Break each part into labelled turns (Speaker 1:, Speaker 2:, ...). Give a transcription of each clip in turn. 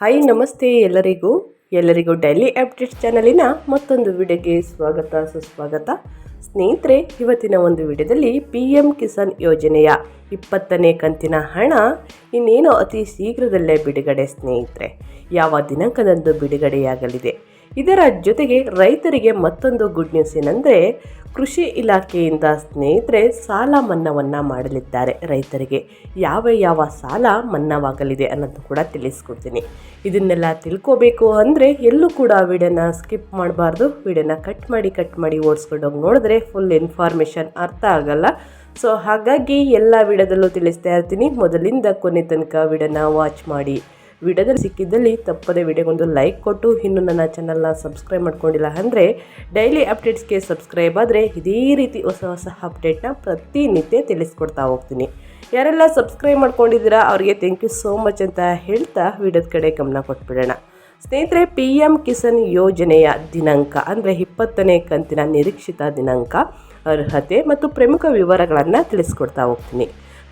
Speaker 1: Hi ನಮಸ್ತೆ ಎಲ್ಲರಿಗೂ. ಎಲ್ಲರಿಗೂ ಡೈಲಿ ಅಪ್ಡೇಟ್ ಚಾನಲಿನ ಮತ್ತೊಂದು ವಿಡಿಯೋಗೆ ಸ್ವಾಗತ, ಸುಸ್ವಾಗತ. ಸ್ನೇಹಿತರೆ, ಇವತ್ತಿನ ಒಂದು ವಿಡಿಯೋದಲ್ಲಿ ಪಿ ಎಂ ಕಿಸಾನ್ ಯೋಜನೆಯ ಇಪ್ಪತ್ತನೇ ಕಂತಿನ ಹಣ ಇನ್ನೇನು ಅತಿ ಶೀಘ್ರದಲ್ಲೇ ಬಿಡುಗಡೆ ಸ್ನೇಹಿತರೆ? ಯಾವ ದಿನಾಂಕದಂದು ಬಿಡುಗಡೆಯಾಗಲಿದೆ? ಇದರ ಜೊತೆಗೆ ರೈತರಿಗೆ ಮತ್ತೊಂದು ಗುಡ್ ನ್ಯೂಸ್ ಏನಂದರೆ, ಕೃಷಿ ಇಲಾಖೆಯಿಂದ ಸ್ನೇಹಿತರೆ ಸಾಲ ಮನ್ನಾವನ್ನು ಮಾಡಲಿದ್ದಾರೆ ರೈತರಿಗೆ. ಯಾವ ಯಾವ ಸಾಲ ಮನ್ನಾವಾಗಲಿದೆ ಅನ್ನೋದು ಕೂಡ ತಿಳಿಸ್ಕೊಡ್ತೀನಿ. ಇದನ್ನೆಲ್ಲ ತಿಳ್ಕೋಬೇಕು ಅಂದರೆ ಎಲ್ಲೂ ಕೂಡ ವಿಡಿಯೋನ ಸ್ಕಿಪ್ ಮಾಡಬಾರ್ದು. ವಿಡಿಯೋನ ಕಟ್ ಮಾಡಿ ಕಟ್ ಮಾಡಿ ಓಡಿಸ್ಕೊಂಡೋಗಿ ನೋಡಿದ್ರೆ ಫುಲ್ ಇನ್ಫಾರ್ಮೇಷನ್ ಅರ್ಥ ಆಗಲ್ಲ. ಸೊ ಹಾಗಾಗಿ ಎಲ್ಲ ವಿಡಿಯೋದಲ್ಲೂ ತಿಳಿಸ್ತಾ ಇರ್ತೀನಿ. ಮೊದಲಿಂದ ಕೊನೆ ತನಕ ವಿಡಿಯೋನ ವಾಚ್ ಮಾಡಿ. ವಿಡಿಯೋದಲ್ಲಿ ಸಿಕ್ಕಿದ್ದಲ್ಲಿ ತಪ್ಪದೆ ವಿಡಿಯೋಗೊಂದು ಲೈಕ್ ಕೊಟ್ಟು ಇನ್ನು ನನ್ನ ಚಾನಲ್ನ ಸಬ್ಸ್ಕ್ರೈಬ್ ಮಾಡ್ಕೊಂಡಿಲ್ಲ ಅಂದರೆ ಡೈಲಿ ಅಪ್ಡೇಟ್ಸ್ಗೆ ಸಬ್ಸ್ಕ್ರೈಬ್ ಆದರೆ ಇದೇ ರೀತಿ ಹೊಸ ಹೊಸ ಅಪ್ಡೇಟ್ನ ಪ್ರತಿನಿತ್ಯ ತಿಳಿಸ್ಕೊಡ್ತಾ ಹೋಗ್ತೀನಿ. ಯಾರೆಲ್ಲ ಸಬ್ಸ್ಕ್ರೈಬ್ ಮಾಡ್ಕೊಂಡಿದ್ದೀರಾ ಅವರಿಗೆ ಥ್ಯಾಂಕ್ ಯು ಸೋ ಮಚ್ ಅಂತ ಹೇಳ್ತಾ ವಿಡಿಯೋದ ಕಡೆ ಗಮನ ಕೊಟ್ಬಿಡೋಣ. ಸ್ನೇಹಿತರೆ ಪಿ ಎಂ ಕಿಸಾನ್ ಯೋಜನೆಯ ದಿನಾಂಕ ಅಂದರೆ ಇಪ್ಪತ್ತನೇ ಕಂತಿನ ನಿರೀಕ್ಷಿತ ದಿನಾಂಕ ಅರ್ಹತೆ ಮತ್ತು ಪ್ರಮುಖ ವಿವರಗಳನ್ನು ತಿಳಿಸ್ಕೊಡ್ತಾ ಹೋಗ್ತೀನಿ.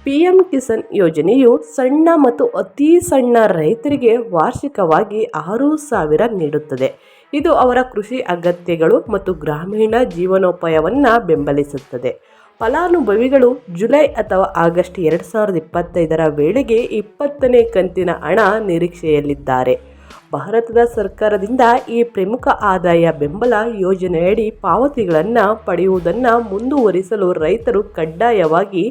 Speaker 1: ಪಿ ಎಂ ಕಿಸಾನ್ ಯೋಜನೆಯು ಸಣ್ಣ ಮತ್ತು ಅತಿ ಸಣ್ಣ ರೈತರಿಗೆ ವಾರ್ಷಿಕವಾಗಿ ಆರು ಸಾವಿರ ನೀಡುತ್ತದೆ. ಇದು ಅವರ ಕೃಷಿ ಅಗತ್ಯಗಳು ಮತ್ತು ಗ್ರಾಮೀಣ ಜೀವನೋಪಾಯವನ್ನು ಬೆಂಬಲಿಸುತ್ತದೆ. ಫಲಾನುಭವಿಗಳು ಜುಲೈ ಅಥವಾ ಆಗಸ್ಟ್ ಎರಡು ಸಾವಿರದ ಇಪ್ಪತ್ತೈದರ ವೇಳೆಗೆ ಇಪ್ಪತ್ತನೇ ಕಂತಿನ ಹಣ ನಿರೀಕ್ಷೆಯಲ್ಲಿದ್ದಾರೆ. ಭಾರತದ ಸರ್ಕಾರದಿಂದ ಈ ಪ್ರಮುಖ ಆದಾಯ ಬೆಂಬಲ ಯೋಜನೆಯಡಿ ಪಾವತಿಗಳನ್ನು ಪಡೆಯುವುದನ್ನು ಮುಂದುವರಿಸಲು ರೈತರು ಕಡ್ಡಾಯವಾಗಿ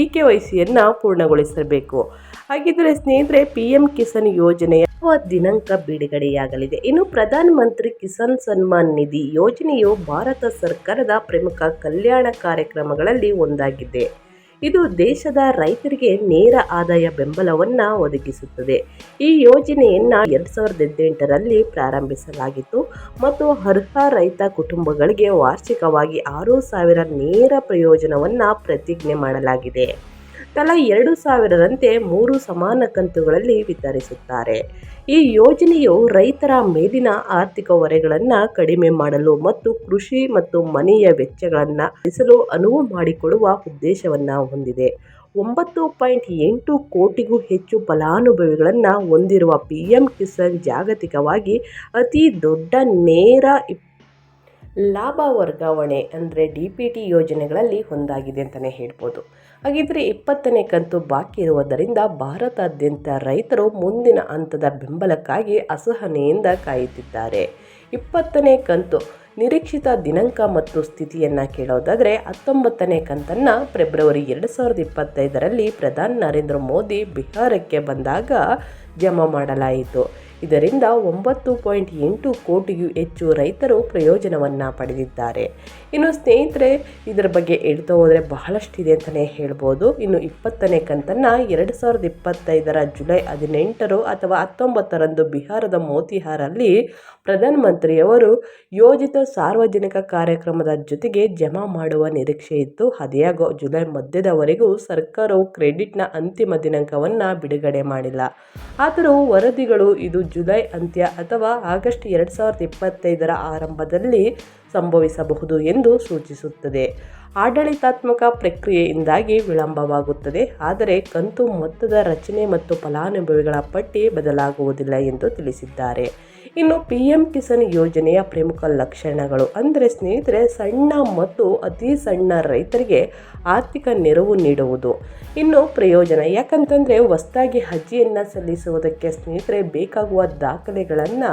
Speaker 1: ಇ ಕೆ ವೈ ಸಿಯನ್ನು ಪೂರ್ಣಗೊಳಿಸಬೇಕು. ಹಾಗಿದ್ದರೆ ಸ್ನೇಹಿತರೆ, ಪಿ ಎಂ ಕಿಸಾನ್ ಯೋಜನೆಯ ದಿನಾಂಕ ಬಿಡುಗಡೆಯಾಗಲಿದೆ. ಇನ್ನು ಪ್ರಧಾನ ಮಂತ್ರಿ ಕಿಸಾನ್ ಸನ್ಮಾನ್ ನಿಧಿ ಯೋಜನೆಯು ಭಾರತ ಸರ್ಕಾರದ ಪ್ರಮುಖ ಕಲ್ಯಾಣ ಕಾರ್ಯಕ್ರಮಗಳಲ್ಲಿ ಒಂದಾಗಿದೆ. ಇದು ದೇಶದ ರೈತರಿಗೆ ನೇರ ಆದಾಯ ಬೆಂಬಲವನ್ನು ಒದಗಿಸುತ್ತದೆ. ಈ ಯೋಜನೆಯನ್ನು ಎರಡು ಸಾವಿರದ ಹದಿನೆಂಟರಲ್ಲಿ ಪ್ರಾರಂಭಿಸಲಾಗಿತ್ತು ಮತ್ತು ಅರ್ಹ ರೈತ ಕುಟುಂಬಗಳಿಗೆ ವಾರ್ಷಿಕವಾಗಿ ಆರು ಸಾವಿರ ನೇರ ಪ್ರಯೋಜನವನ್ನು ಪ್ರತಿಜ್ಞೆ ಮಾಡಲಾಗಿದೆ. ತಲಾ ಎರಡು ಸಾವಿರದಂತೆ ಮೂರು ಸಮಾನ ಕಂತುಗಳಲ್ಲಿ ವಿತರಿಸುತ್ತಾರೆ. ಈ ಯೋಜನೆಯು ರೈತರ ಮೇಲಿನ ಆರ್ಥಿಕ ಹೊರೆಗಳನ್ನು ಕಡಿಮೆ ಮಾಡಲು ಮತ್ತು ಕೃಷಿ ಮತ್ತು ಮನೆಯ ವೆಚ್ಚಗಳನ್ನು ಭರಿಸಲು ಅನುವು ಮಾಡಿಕೊಡುವ ಉದ್ದೇಶವನ್ನು ಹೊಂದಿದೆ. ಒಂಬತ್ತು ಪಾಯಿಂಟ್ ಎಂಟು ಕೋಟಿಗೂ ಹೆಚ್ಚು ಫಲಾನುಭವಿಗಳನ್ನು ಹೊಂದಿರುವ ಪಿ ಎಂ ಕಿಸಾನ್ ಜಾಗತಿಕವಾಗಿ ಅತಿ ದೊಡ್ಡ ನೇರ ಲಾಭ ವರ್ಗಾವಣೆ ಅಂದರೆ ಡಿ ಪಿ ಟಿ ಯೋಜನೆಗಳಲ್ಲಿ ಒಂದಾಗಿದೆ ಅಂತಲೇ ಹೇಳ್ಬೋದು. ಹಾಗಿದ್ರೆ ಇಪ್ಪತ್ತನೇ ಕಂತು ಬಾಕಿ ಇರುವುದರಿಂದ ಭಾರತಾದ್ಯಂತ ರೈತರು ಮುಂದಿನ ಹಂತದ ಬೆಂಬಲಕ್ಕಾಗಿ ಅಸಹನೆಯಿಂದ ಕಾಯುತ್ತಿದ್ದಾರೆ. ಇಪ್ಪತ್ತನೇ ಕಂತು ನಿರೀಕ್ಷಿತ ದಿನಾಂಕ ಮತ್ತು ಸ್ಥಿತಿಯನ್ನು ಕೇಳೋದಾದರೆ ಹತ್ತೊಂಬತ್ತನೇ ಕಂತನ್ನು ಫೆಬ್ರವರಿ ಎರಡು ಸಾವಿರದ ಇಪ್ಪತ್ತೈದರಲ್ಲಿ ಪ್ರಧಾನಿ ನರೇಂದ್ರ ಮೋದಿ ಬಿಹಾರಕ್ಕೆ ಬಂದಾಗ ಜಮಾ ಮಾಡಲಾಯಿತು. ಇದರಿಂದ ಒಂಬತ್ತು ಪಾಯಿಂಟ್ ಎಂಟು ಕೋಟಿಗೂ ಹೆಚ್ಚು ರೈತರು ಪ್ರಯೋಜನವನ್ನು ಪಡೆದಿದ್ದಾರೆ. ಇನ್ನು ಸ್ನೇಹಿತರೆ, ಇದರ ಬಗ್ಗೆ ಹೇಳ್ತಾ ಹೋದರೆ ಬಹಳಷ್ಟಿದೆ ಅಂತಲೇ ಹೇಳ್ಬೋದು. ಇನ್ನು ಇಪ್ಪತ್ತನೇ ಕಂತನ್ನು ಎರಡು ಸಾವಿರದ ಇಪ್ಪತ್ತೈದರ ಜುಲೈ ಹದಿನೆಂಟರು ಅಥವಾ ಹತ್ತೊಂಬತ್ತರಂದು ಬಿಹಾರದ ಮೋತಿಹಾರಲ್ಲಿ ಪ್ರಧಾನಮಂತ್ರಿಯವರು ಯೋಜಿತ ಸಾರ್ವಜನಿಕ ಕಾರ್ಯಕ್ರಮದ ಜೊತೆಗೆ ಜಮಾ ಮಾಡುವ ನಿರೀಕ್ಷೆ ಇತ್ತು. ಅದೇಗೋ ಜುಲೈ ಮಧ್ಯದವರೆಗೂ ಸರ್ಕಾರವು ಕ್ರೆಡಿಟ್ನ ಅಂತಿಮ ದಿನಾಂಕವನ್ನು ಬಿಡುಗಡೆ ಮಾಡಿಲ್ಲ. ಆದರೂ ವರದಿಗಳು ಇದು ಜುಲೈ ಅಂತ್ಯ ಅಥವಾ ಆಗಸ್ಟ್ ಎರಡು ಸಾವಿರದ ಇಪ್ಪತ್ತೈದರ ಆರಂಭದಲ್ಲಿ ಸಂಭವಿಸಬಹುದು ಎಂದು ಸೂಚಿಸುತ್ತದೆ. ಆಡಳಿತಾತ್ಮಕ ಪ್ರಕ್ರಿಯೆಯಿಂದಾಗಿ ವಿಳಂಬವಾಗುತ್ತದೆ, ಆದರೆ ಕಂತು ಮೊತ್ತದ ರಚನೆ ಮತ್ತು ಫಲಾನುಭವಿಗಳ ಪಟ್ಟಿ ಬದಲಾಗುವುದಿಲ್ಲ ಎಂದು ತಿಳಿಸಿದ್ದಾರೆ. ಇನ್ನು ಪಿ ಎಂ ಕಿಸಾನ್ ಯೋಜನೆಯ ಪ್ರಮುಖ ಲಕ್ಷಣಗಳು. ಅಂದರೆ ಸ್ನೇಹಿತರೆ, ಸಣ್ಣ ಮತ್ತು ಅತಿ ಸಣ್ಣ ರೈತರಿಗೆ ಆರ್ಥಿಕ ನೆರವು ನೀಡುವುದು ಇನ್ನು ಪ್ರಯೋಜನ. ಯಾಕಂತಂದರೆ, ಹೊಸದಾಗಿ ಅರ್ಜಿಯನ್ನು ಸಲ್ಲಿಸುವುದಕ್ಕೆ ಸ್ನೇಹಿತರೆ ಬೇಕಾಗುವ ದಾಖಲೆಗಳನ್ನು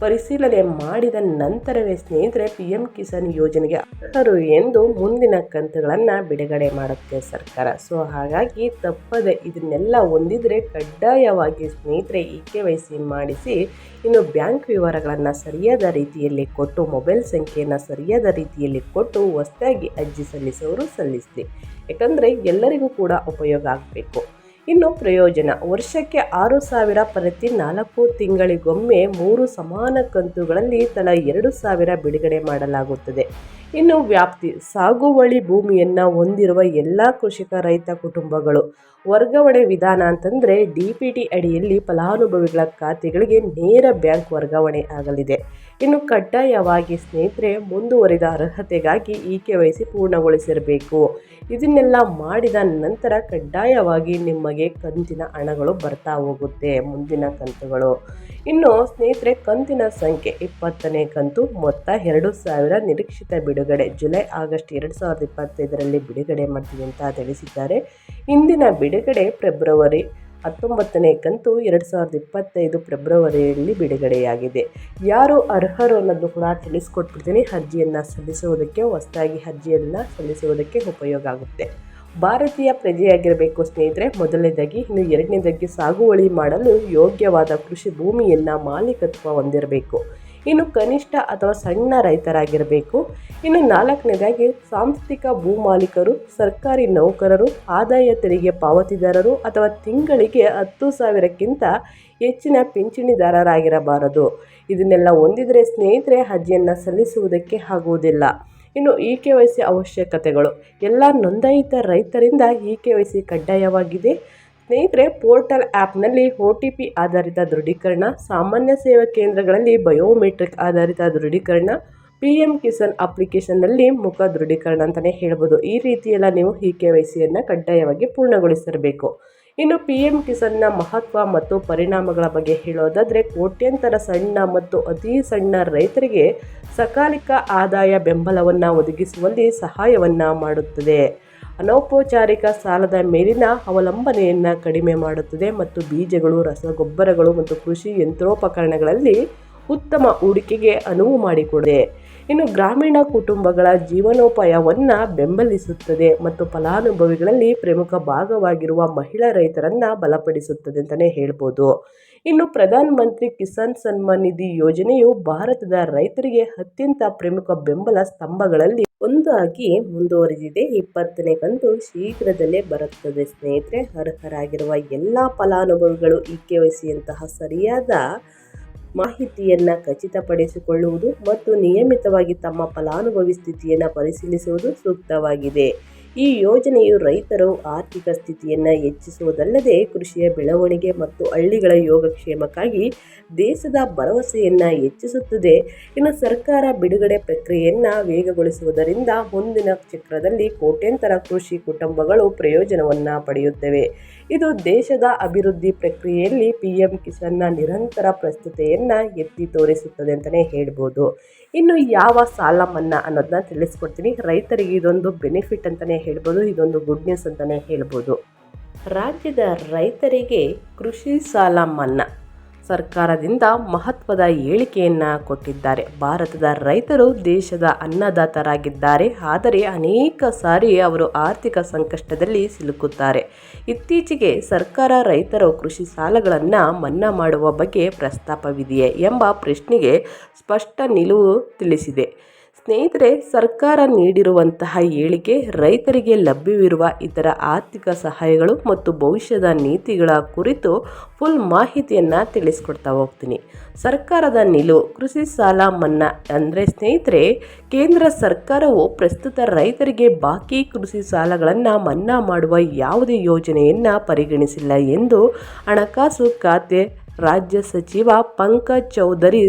Speaker 1: ಪರಿಶೀಲನೆ ಮಾಡಿದ ನಂತರವೇ ಸ್ನೇಹಿತರೆ ಪಿ ಎಂ ಕಿಸಾನ್ ಯೋಜನೆಗೆ ಅರ್ಹರು ಎಂದು ಮುಂದಿನ ಕಂತುಗಳನ್ನು ಬಿಡುಗಡೆ ಮಾಡುತ್ತೆ ಸರ್ಕಾರ. ಸೊ, ಹಾಗಾಗಿ ತಪ್ಪದೆ ಇದನ್ನೆಲ್ಲ ಹೊಂದಿದ್ರೆ ಕಡ್ಡಾಯವಾಗಿ ಸ್ನೇಹಿತರೆ ಇ ಕೆ ವೈ ಸಿ ಮಾಡಿಸಿ ಇನ್ನು ಬ್ಯಾಂಕ್ ವಿವರಗಳನ್ನು ಸರಿಯಾದ ರೀತಿಯಲ್ಲಿ ಕೊಟ್ಟು, ಮೊಬೈಲ್ ಸಂಖ್ಯೆಯನ್ನು ಸರಿಯಾದ ರೀತಿಯಲ್ಲಿ ಕೊಟ್ಟು ಹೊಸದಾಗಿ ಅರ್ಜಿ ಸಲ್ಲಿಸೋರು ಸಲ್ಲಿಸಲಿ. ಯಾಕಂದರೆ ಎಲ್ಲರಿಗೂ ಕೂಡ ಉಪಯೋಗ ಆಗಬೇಕು. ಇನ್ನು ಪ್ರಯೋಜನ. ವರ್ಷಕ್ಕೆ ಆರು ಸಾವಿರ ಪ್ರತಿ ನಾಲ್ಕು ತಿಂಗಳಿಗೊಮ್ಮೆ ಮೂರು ಸಮಾನ ಕಂತುಗಳಲ್ಲಿ ತಲಾ ಎರಡು ಸಾವಿರ ಬಿಡುಗಡೆ ಮಾಡಲಾಗುತ್ತದೆ. ಇನ್ನು ವ್ಯಾಪ್ತಿ. ಸಾಗುವಳಿ ಭೂಮಿಯನ್ನು ಹೊಂದಿರುವ ಎಲ್ಲ ಕೃಷಿಕ ರೈತ ಕುಟುಂಬಗಳು. ವರ್ಗಾವಣೆ ವಿಧಾನ ಅಂತಂದರೆ ಡಿ ಪಿ ಟಿ ಅಡಿಯಲ್ಲಿ ಫಲಾನುಭವಿಗಳ ಖಾತೆಗಳಿಗೆ ನೇರ ಬ್ಯಾಂಕ್ ವರ್ಗಾವಣೆ ಆಗಲಿದೆ. ಇನ್ನು ಕಡ್ಡಾಯವಾಗಿ ಸ್ನೇಹಿತರೆ ಮುಂದುವರಿದ ಅರ್ಹತೆಗಾಗಿ ಈ ಕೆ ವೈ ಪೂರ್ಣಗೊಳಿಸಿರಬೇಕು. ಇದನ್ನೆಲ್ಲ ಮಾಡಿದ ನಂತರ ಕಡ್ಡಾಯವಾಗಿ ನಿಮಗೆ ಕಂತಿನ ಹಣಗಳು ಬರ್ತಾ ಹೋಗುತ್ತೆ, ಮುಂದಿನ ಕಂತುಗಳು. ಇನ್ನು ಸ್ನೇಹಿತರೆ ಕಂತಿನ ಸಂಖ್ಯೆ ಇಪ್ಪತ್ತನೇ ಕಂತು ಮೊತ್ತ ಎರಡು ಸಾವಿರ ನಿರೀಕ್ಷಿತ ಬಿಡುಗಡೆ. ಜುಲೈ ಆಗಸ್ಟ್ ಎರಡು ಸಾವಿರದ ಇಪ್ಪತ್ತೈದರಲ್ಲಿ ಬಿಡುಗಡೆ ಮಾಡ್ತೀವಿ ಅಂತ ತಿಳಿಸಿದ್ದಾರೆ. ಇಂದಿನ ಬಿಡುಗಡೆ ಫೆಬ್ರವರಿ ಹತ್ತೊಂಬತ್ತನೇ ಕಂತು ಎರಡು ಸಾವಿರದ ಇಪ್ಪತ್ತೈದು ಫೆಬ್ರವರಿಯಲ್ಲಿ ಬಿಡುಗಡೆಯಾಗಿದೆ. ಯಾರು ಅರ್ಹರು ಅನ್ನೋದು ಕೂಡ ತಿಳಿಸ್ಕೊಟ್ಬಿಡ್ತೀನಿ. ಅರ್ಜಿಯನ್ನು ಸಲ್ಲಿಸುವುದಕ್ಕೆ, ಹೊಸದಾಗಿ ಅರ್ಜಿಯನ್ನು ಸಲ್ಲಿಸುವುದಕ್ಕೆ ಉಪಯೋಗ ಆಗುತ್ತೆ. ಭಾರತೀಯ ಪ್ರಜೆಯಾಗಿರಬೇಕು ಸ್ನೇಹಿತರೆ. ಮೊದಲನೇದಾಗಿ, ಇನ್ನು ಎರಡನೇದಾಗಿ ಸಾಗುವಳಿ ಮಾಡಲು ಯೋಗ್ಯವಾದ ಕೃಷಿ ಭೂಮಿಯನ್ನು ಮಾಲೀಕತ್ವ ಹೊಂದಿರಬೇಕು. ಇನ್ನು ಕನಿಷ್ಠ ಅಥವಾ ಸಣ್ಣ ರೈತರಾಗಿರಬೇಕು. ಇನ್ನು ನಾಲ್ಕನೇದಾಗಿ ಸಾಂಸ್ಥಿಕ ಭೂಮಾಲೀಕರು ಸರ್ಕಾರಿ ನೌಕರರು, ಆದಾಯ ತೆರಿಗೆ ಪಾವತಿದಾರರು ಅಥವಾ ತಿಂಗಳಿಗೆ ಹತ್ತು ಸಾವಿರಕ್ಕಿಂತ ಹೆಚ್ಚಿನ ಪಿಂಚಣಿದಾರರಾಗಿರಬಾರದು. ಇದನ್ನೆಲ್ಲ ಹೊಂದಿದರೆ ಸ್ನೇಹಿತರೆ ಅರ್ಜಿಯನ್ನು ಸಲ್ಲಿಸುವುದಕ್ಕೆ ಆಗುವುದಿಲ್ಲ. ಇನ್ನು ಇ ಕೆ ವೈ ಸಿ ಅವಶ್ಯಕತೆಗಳು. ಎಲ್ಲ ನೋಂದಾಯಿತ ರೈತರಿಂದ ಇ ಕೆ ವೈ ಸಿ ಕಡ್ಡಾಯವಾಗಿದೆ. ಸ್ನೇಹಿತರೆ, ಪೋರ್ಟಲ್ ಆ್ಯಪ್ನಲ್ಲಿ ಒ ಟಿ ಪಿ ಆಧಾರಿತ ದೃಢೀಕರಣ, ಸಾಮಾನ್ಯ ಸೇವಾ ಕೇಂದ್ರಗಳಲ್ಲಿ ಬಯೋಮೆಟ್ರಿಕ್ ಆಧಾರಿತ ದೃಢೀಕರಣ, ಪಿ ಎಂ ಕಿಸಾನ್ ಅಪ್ಲಿಕೇಶನ್ನಲ್ಲಿ ಮುಖ ದೃಢೀಕರಣ ಅಂತಲೇ ಹೇಳ್ಬೋದು. ಈ ರೀತಿಯೆಲ್ಲ ನೀವು ಇ ಕೆ ವೈ ಸಿಯನ್ನು ಕಡ್ಡಾಯವಾಗಿ ಪೂರ್ಣಗೊಳಿಸಿರಬೇಕು. ಇನ್ನು ಪಿ ಎಂ ಕಿಸಾನ್ನ ಮಹತ್ವ ಮತ್ತು ಪರಿಣಾಮಗಳ ಬಗ್ಗೆ ಹೇಳೋದಾದರೆ, ಕೋಟ್ಯಂತರ ಸಣ್ಣ ಮತ್ತು ಅತಿ ಸಣ್ಣ ರೈತರಿಗೆ ಸಕಾಲಿಕ ಆದಾಯ ಬೆಂಬಲವನ್ನು ಒದಗಿಸುವಲ್ಲಿ ಸಹಾಯವನ್ನು ಮಾಡುತ್ತದೆ. ಅನೌಪಚಾರಿಕ ಸಾಲದ ಮೇಲಿನ ಅವಲಂಬನೆಯನ್ನು ಕಡಿಮೆ ಮಾಡುತ್ತದೆ ಮತ್ತು ಬೀಜಗಳು, ರಸಗೊಬ್ಬರಗಳು ಮತ್ತು ಕೃಷಿ ಯಂತ್ರೋಪಕರಣಗಳಲ್ಲಿ ಉತ್ತಮ ಹೂಡಿಕೆಗೆ ಅನುವು ಮಾಡಿಕೊಡಿದೆ ಇನ್ನು ಗ್ರಾಮೀಣ ಕುಟುಂಬಗಳ ಜೀವನೋಪಾಯವನ್ನು ಬೆಂಬಲಿಸುತ್ತದೆ ಮತ್ತು ಫಲಾನುಭವಿಗಳಲ್ಲಿ ಪ್ರಮುಖ ಭಾಗವಾಗಿರುವ ಮಹಿಳಾ ರೈತರನ್ನು ಬಲಪಡಿಸುತ್ತದೆ ಅಂತಲೇ ಹೇಳ್ಬೋದು. ಇನ್ನು ಪ್ರಧಾನ ಮಂತ್ರಿ ಕಿಸಾನ್ ಸನ್ಮಾನ್ ನಿಧಿ ಯೋಜನೆಯು ಭಾರತದ ರೈತರಿಗೆ ಅತ್ಯಂತ ಪ್ರಮುಖ ಬೆಂಬಲ ಸ್ತಂಭಗಳಲ್ಲಿ ಒಂದಾಗಿ ಮುಂದುವರೆದಿದೆ. ಇಪ್ಪತ್ತನೇ ಕಂತು ಶೀಘ್ರದಲ್ಲೇ ಬರುತ್ತದೆ. ಸ್ನೇಹಿತರೆ, ಅರ್ಹರಾಗಿರುವ ಎಲ್ಲ ಫಲಾನುಭವಿಗಳು ಇ ಕೆ ವೈ ಸಿಯಂತಹ ಸರಿಯಾದ ಮಾಹಿತಿಯನ್ನು ಖಚಿತಪಡಿಸಿಕೊಳ್ಳುವುದು ಮತ್ತು ನಿಯಮಿತವಾಗಿ ತಮ್ಮ ಫಲಾನುಭವಿ ಸ್ಥಿತಿಯನ್ನು ಪರಿಶೀಲಿಸುವುದು ಸೂಕ್ತವಾಗಿದೆ. ಈ ಯೋಜನೆಯು ರೈತರು ಆರ್ಥಿಕ ಸ್ಥಿತಿಯನ್ನು ಹೆಚ್ಚಿಸುವುದಲ್ಲದೆ ಕೃಷಿಯ ಬೆಳವಣಿಗೆ ಮತ್ತು ಹಳ್ಳಿಗಳ ಯೋಗಕ್ಷೇಮಕ್ಕಾಗಿ ದೇಶದ ಭರವಸೆಯನ್ನು ಹೆಚ್ಚಿಸುತ್ತದೆ. ಇನ್ನು ಸರ್ಕಾರ ಬಿಡುಗಡೆ ಪ್ರಕ್ರಿಯೆಯನ್ನು ವೇಗಗೊಳಿಸುವುದರಿಂದ ಮುಂದಿನ ಚಕ್ರದಲ್ಲಿ ಕೋಟ್ಯಂತರ ಕೃಷಿ ಕುಟುಂಬಗಳು ಪ್ರಯೋಜನವನ್ನು ಪಡೆಯುತ್ತವೆ. ಇದು ದೇಶದ ಅಭಿವೃದ್ಧಿ ಪ್ರಕ್ರಿಯೆಯಲ್ಲಿ ಪಿ ಎಂ ಕಿಸಾನ್ನ ನಿರಂತರ ಪ್ರಸ್ತುತೆಯನ್ನು ಎತ್ತಿ ತೋರಿಸುತ್ತದೆ ಅಂತಲೇ ಹೇಳ್ಬೋದು. ಇನ್ನು ಯಾವ ಸಾಲ ಮನ್ನಾ ಅನ್ನೋದನ್ನ ತಿಳಿಸ್ಕೊಡ್ತೀನಿ. ರೈತರಿಗೆ ಇದೊಂದು ಬೆನಿಫಿಟ್ ಅಂತಲೇ ಹೇಳ್ಬೋದು, ಇದೊಂದು ಗುಡ್ ನ್ಯೂಸ್ ಅಂತಲೇ ಹೇಳ್ಬೋದು. ರಾಜ್ಯದ ರೈತರಿಗೆ ಕೃಷಿ ಸಾಲ ಮನ್ನಾ ಸರ್ಕಾರದಿಂದ ಮಹತ್ವದ ಹೇಳಿಕೆಯನ್ನು ಕೊಟ್ಟಿದ್ದಾರೆ. ಭಾರತದ ರೈತರು ದೇಶದ ಅನ್ನದಾತರಾಗಿದ್ದಾರೆ. ಆದರೆ ಅನೇಕ ಸಾರಿ ಅವರು ಆರ್ಥಿಕ ಸಂಕಷ್ಟದಲ್ಲಿ ಸಿಲುಕುತ್ತಾರೆ. ಇತ್ತೀಚೆಗೆ ಸರ್ಕಾರ ರೈತರು ಕೃಷಿ ಸಾಲಗಳನ್ನು ಮನ್ನಾ ಮಾಡುವ ಬಗ್ಗೆ ಪ್ರಸ್ತಾಪವಿದೆಯೇ ಎಂಬ ಪ್ರಶ್ನೆಗೆ ಸ್ಪಷ್ಟ ನಿಲುವು ತಿಳಿಸಿದೆ. ಸ್ನೇಹಿತರೆ, ಸರ್ಕಾರ ನೀಡಿರುವಂತಹ ಏಳಿಗೆ ರೈತರಿಗೆ ಲಭ್ಯವಿರುವ ಇತರ ಆರ್ಥಿಕ ಸಹಾಯಗಳು ಮತ್ತು ಭವಿಷ್ಯದ ನೀತಿಗಳ ಕುರಿತು ಫುಲ್ ಮಾಹಿತಿಯನ್ನು ತಿಳಿಸ್ಕೊಡ್ತಾ ಹೋಗ್ತೀನಿ. ಸರ್ಕಾರದ ನಿಲುವು, ಕೃಷಿ ಸಾಲ ಮನ್ನಾ ಅಂದರೆ ಸ್ನೇಹಿತರೆ, ಕೇಂದ್ರ ಸರ್ಕಾರವು ಪ್ರಸ್ತುತ ರೈತರಿಗೆ ಬಾಕಿ ಕೃಷಿ ಸಾಲಗಳನ್ನು ಮನ್ನಾ ಮಾಡುವ ಯಾವುದೇ ಯೋಜನೆಯನ್ನು ಪರಿಗಣಿಸಿಲ್ಲ ಎಂದು ಹಣಕಾಸು ಖಾತೆ ರಾಜ್ಯ ಸಚಿವ ಪಂಕಜ್ ಚೌಧರಿ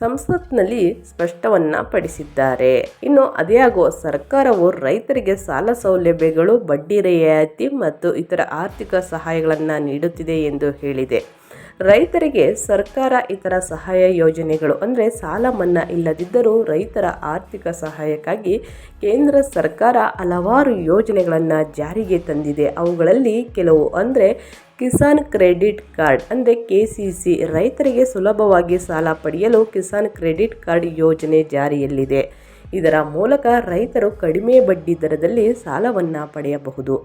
Speaker 1: ಸಂಸತ್ನಲ್ಲಿ ಸ್ಪಷ್ಟವನ್ನ ಪಡಿಸಿದ್ದಾರೆ. ಇನ್ನು ಅದೇ ಆಗುವ ಸರ್ಕಾರವು ರೈತರಿಗೆ ಸಾಲ ಸೌಲಭ್ಯಗಳು, ಬಡ್ಡಿ ರಿಯಾಯಿತಿ ಮತ್ತು ಇತರ ಆರ್ಥಿಕ ಸಹಾಯಗಳನ್ನು ನೀಡುತ್ತಿದೆ ಎಂದು ಹೇಳಿದೆ. ರೈತರಿಗೆ ಸರ್ಕಾರ ಇತರ ಸಹಾಯ ಯೋಜನೆಗಳು, ಅಂದರೆ ಸಾಲ ಮನ್ನಾ ಇಲ್ಲದಿದ್ದರೂ ರೈತರ ಆರ್ಥಿಕ ಸಹಾಯಕ್ಕಾಗಿ ಕೇಂದ್ರ ಸರ್ಕಾರ ಹಲವಾರು ಯೋಜನೆಗಳನ್ನು ಜಾರಿಗೆ ತಂದಿದೆ. ಅವುಗಳಲ್ಲಿ ಕೆಲವು ಅಂದರೆ ಕಿಸಾನ್ ಕ್ರೆಡಿಟ್ ಕಾರ್ಡ್, ಅಂದರೆ ಕೆ ಸಿ ಸಿ ರೈತರಿಗೆ ಸುಲಭವಾಗಿ ಸಾಲ ಪಡೆಯಲು ಕಿಸಾನ್ ಕ್ರೆಡಿಟ್ ಕಾರ್ಡ್ ಯೋಜನೆ ಜಾರಿಯಲ್ಲಿದೆ. ಇದರ ಮೂಲಕ ರೈತರು ಕಡಿಮೆ ಬಡ್ಡಿ ದರದಲ್ಲಿ ಸಾಲವನ್ನು ಪಡೆಯಬಹುದು.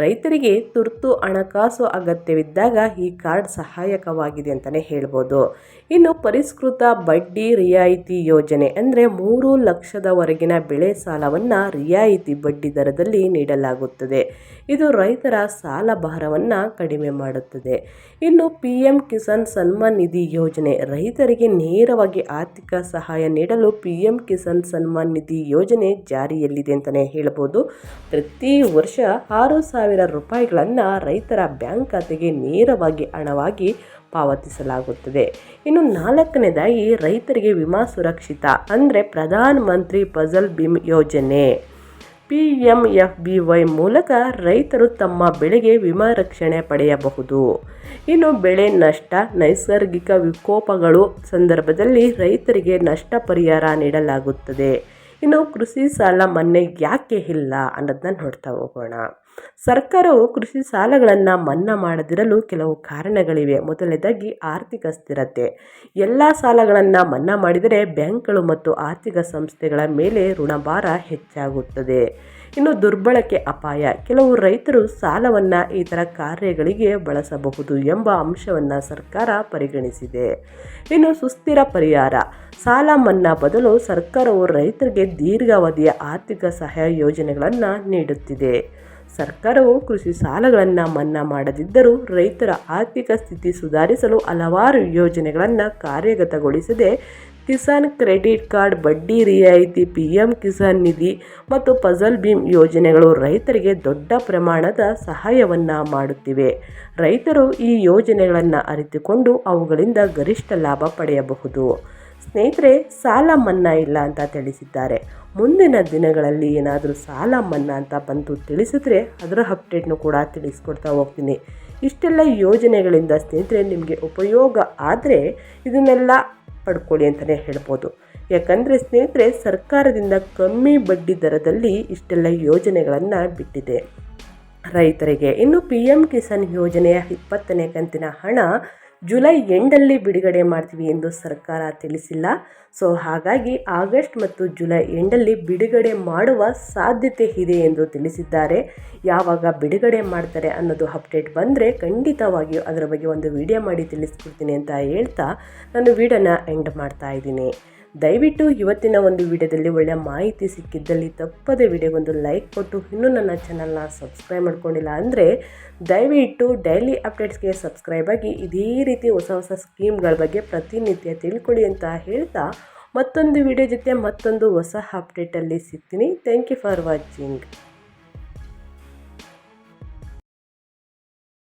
Speaker 1: ರೈತರಿಗೆ ತುರ್ತು ಹಣಕಾಸು ಅಗತ್ಯವಿದ್ದಾಗ ಈ ಕಾರ್ಡ್ ಸಹಾಯಕವಾಗಿದೆ ಅಂತಲೇ ಹೇಳ್ಬೋದು. ಇನ್ನು ಪರಿಷ್ಕೃತ ಬಡ್ಡಿ ರಿಯಾಯಿತಿ ಯೋಜನೆ ಅಂದರೆ ಮೂರು ಲಕ್ಷದವರೆಗಿನ ಬೆಳೆ ಸಾಲವನ್ನು ರಿಯಾಯಿತಿ ಬಡ್ಡಿ ದರದಲ್ಲಿ ನೀಡಲಾಗುತ್ತದೆ. ಇದು ರೈತರ ಸಾಲ ಭಾರವನ್ನು ಕಡಿಮೆ ಮಾಡುತ್ತದೆ. ಇನ್ನು ಪಿ ಎಂ ಕಿಸಾನ್ ಸನ್ಮಾನ್ ನಿಧಿ ಯೋಜನೆ ರೈತರಿಗೆ ನೇರವಾಗಿ ಆರ್ಥಿಕ ಸಹಾಯ ನೀಡಲು ಪಿ ಎಂ ಕಿಸಾನ್ ಸನ್ಮಾನ್ ನಿಧಿ ಯೋಜನೆ ಜಾರಿಯಲ್ಲಿದೆ ಅಂತಲೇ ಹೇಳ್ಬೋದು. ಪ್ರತಿ ವರ್ಷ ಆರು ಸಾವಿರ ರೂಪಾಯಿಗಳನ್ನು ರೈತರ ಬ್ಯಾಂಕ್ ಖಾತೆಗೆ ನೇರವಾಗಿ ಹಣವಾಗಿ ಪಾವತಿಸಲಾಗುತ್ತದೆ. ಇನ್ನು ನಾಲ್ಕನೇದಾಗಿ ರೈತರಿಗೆ ವಿಮಾ ಸುರಕ್ಷಿತ ಅಂದರೆ ಪ್ರಧಾನ ಮಂತ್ರಿ ಫಸಲ್ ಬಿಮ್ ಯೋಜನೆ. P M F B Y ಮೂಲಕ ರೈತರು ತಮ್ಮ ಬೆಳೆಗೆ ವಿಮಾ ರಕ್ಷಣೆ ಪಡೆಯಬಹುದು. ಇನ್ನು ಬೆಳೆ ನಷ್ಟ, ನೈಸರ್ಗಿಕ ವಿಕೋಪಗಳು ಸಂದರ್ಭದಲ್ಲಿ ರೈತರಿಗೆ ನಷ್ಟ ಪರಿಹಾರ ನೀಡಲಾಗುತ್ತದೆ. ಇನ್ನು ಕೃಷಿ ಸಾಲ ಮನ್ನಾ ಯಾಕೆ ಇಲ್ಲ ಅನ್ನೋದನ್ನ ನೋಡ್ತಾ ಹೋಗೋಣ. ಸರ್ಕಾರವು ಕೃಷಿ ಸಾಲಗಳನ್ನು ಮನ್ನಾ ಮಾಡದಿರಲು ಕೆಲವು ಕಾರಣಗಳಿವೆ. ಮೊದಲನೇದಾಗಿ ಆರ್ಥಿಕ ಸ್ಥಿರತೆ. ಎಲ್ಲ ಸಾಲಗಳನ್ನು ಮನ್ನಾ ಮಾಡಿದರೆ ಬ್ಯಾಂಕ್ಗಳು ಮತ್ತು ಆರ್ಥಿಕ ಸಂಸ್ಥೆಗಳ ಮೇಲೆ ಋಣಭಾರ ಹೆಚ್ಚಾಗುತ್ತದೆ. ಇನ್ನು ದುರ್ಬಳಕೆ ಅಪಾಯ. ಕೆಲವು ರೈತರು ಸಾಲವನ್ನು ಇತರ ಕಾರ್ಯಗಳಿಗೆ ಬಳಸಬಹುದು ಎಂಬ ಅಂಶವನ್ನು ಸರ್ಕಾರ ಪರಿಗಣಿಸಿದೆ. ಇನ್ನು ಸುಸ್ಥಿರ ಪರಿಹಾರ. ಸಾಲ ಮನ್ನಾ ಬದಲು ಸರ್ಕಾರವು ರೈತರಿಗೆ ದೀರ್ಘಾವಧಿಯ ಆರ್ಥಿಕ ಸಹಾಯ ಯೋಜನೆಗಳನ್ನು ನೀಡುತ್ತಿದೆ. ಸರ್ಕಾರವು ಕೃಷಿ ಸಾಲಗಳನ್ನು ಮನ್ನಾ ಮಾಡದಿದ್ದರೂ ರೈತರ ಆರ್ಥಿಕ ಸ್ಥಿತಿ ಸುಧಾರಿಸಲು ಹಲವಾರು ಯೋಜನೆಗಳನ್ನು ಕಾರ್ಯಗತಗೊಳಿಸದೆ. ಕಿಸಾನ್ ಕ್ರೆಡಿಟ್ ಕಾರ್ಡ್, ಬಡ್ಡಿ ರಿಯಾಯಿತಿ ಪಿ ಎಂ ಕಿಸಾನ್ ನಿಧಿ ಮತ್ತು ಪಜಲ್ ಭೀಮ್ ಯೋಜನೆಗಳು ರೈತರಿಗೆ ದೊಡ್ಡ ಪ್ರಮಾಣದ ಸಹಾಯವನ್ನು ಮಾಡುತ್ತಿವೆ. ರೈತರು ಈ ಯೋಜನೆಗಳನ್ನು ಅರಿತುಕೊಂಡು ಅವುಗಳಿಂದ ಗರಿಷ್ಠ ಲಾಭ ಪಡೆಯಬಹುದು. ಸ್ನೇಹಿತರೆ, ಸಾಲ ಮನ್ನಾ ಇಲ್ಲ ಅಂತ ತಿಳಿಸಿದ್ದಾರೆ. ಮುಂದಿನ ದಿನಗಳಲ್ಲಿ ಏನಾದರೂ ಸಾಲ ಮನ್ನಾ ಅಂತ ಬಂತು ತಿಳಿಸಿದ್ರೆ ಅದರ ಅಪ್ಡೇಟ್ನು ಕೂಡ ತಿಳಿಸ್ಕೊಡ್ತಾ ಹೋಗ್ತೀನಿ. ಇಷ್ಟೆಲ್ಲ ಯೋಜನೆಗಳಿಂದ ಸ್ನೇಹಿತರೆ, ನಿಮಗೆ ಉಪಯೋಗ ಆದರೆ ಇದನ್ನೆಲ್ಲ ಪಡ್ಕೊಳ್ಳಿ ಅಂತಲೇ ಹೇಳ್ಬೋದು. ಯಾಕಂದರೆ ಸ್ನೇಹಿತರೆ, ಸರ್ಕಾರದಿಂದ ಕಮ್ಮಿ ಬಡ್ಡಿ ದರದಲ್ಲಿ ಇಷ್ಟೆಲ್ಲ ಯೋಜನೆಗಳನ್ನು ಬಿಟ್ಟಿದೆ. ರೈತರಿಗೆ. ಇನ್ನು ಪಿ ಎಂ ಕಿಸಾನ್ ಯೋಜನೆಯ ಇಪ್ಪತ್ತನೇ ಕಂತಿನ ಹಣ ಜುಲೈ ಎಂಡಲ್ಲಿ ಬಿಡುಗಡೆ ಮಾಡ್ತೀವಿ ಎಂದು ಸರ್ಕಾರ ತಿಳಿಸಿಲ್ಲ. ಸೊ, ಹಾಗಾಗಿ ಆಗಸ್ಟ್ ಮತ್ತು ಜುಲೈ ಎಂಡಲ್ಲಿ ಬಿಡುಗಡೆ ಮಾಡುವ ಸಾಧ್ಯತೆ ಇದೆ ಎಂದು ತಿಳಿಸಿದ್ದಾರೆ. ಯಾವಾಗ ಬಿಡುಗಡೆ ಮಾಡ್ತಾರೆ ಅನ್ನೋದು ಅಪ್ಡೇಟ್ ಬಂದರೆ ಖಂಡಿತವಾಗಿಯೂ ಅದರ ಬಗ್ಗೆ ಒಂದು ವಿಡಿಯೋ ಮಾಡಿ ತಿಳಿಸ್ಕೊಡ್ತೀನಿ ಅಂತ ಹೇಳ್ತಾ ನಾನು ವಿಡಿಯೋನ ಎಂಡ್ ಮಾಡ್ತಾ ಇದ್ದೀನಿ. ದಯವಿಟ್ಟು ಇವತ್ತಿನ ಒಂದು ವಿಡಿಯೋದಲ್ಲಿ ಒಳ್ಳೆಯ ಮಾಹಿತಿ ಸಿಕ್ಕಿದ್ದಲ್ಲಿ ತಪ್ಪದೇ ವಿಡಿಯೋಗೊಂದು ಲೈಕ್ ಕೊಟ್ಟು ಇನ್ನೂ ನನ್ನ ಚಾನಲ್ನ ಸಬ್ಸ್ಕ್ರೈಬ್ ಮಾಡ್ಕೊಂಡಿಲ್ಲ ಅಂದರೆ ದಯವಿಟ್ಟು ಡೈಲಿ ಅಪ್ಡೇಟ್ಸ್ಗೆ ಸಬ್ಸ್ಕ್ರೈಬ್ ಆಗಿ ಇದೇ ರೀತಿ ಹೊಸ ಹೊಸ ಸ್ಕೀಮ್ಗಳ ಬಗ್ಗೆ ಪ್ರತಿನಿತ್ಯ ತಿಳ್ಕೊಳ್ಳಿ ಅಂತ ಹೇಳ್ತಾ ಮತ್ತೊಂದು ವಿಡಿಯೋ ಜೊತೆ ಮತ್ತೊಂದು ಹೊಸ ಅಪ್ಡೇಟಲ್ಲಿ ಸಿಗ್ತೀನಿ. Thank you for watching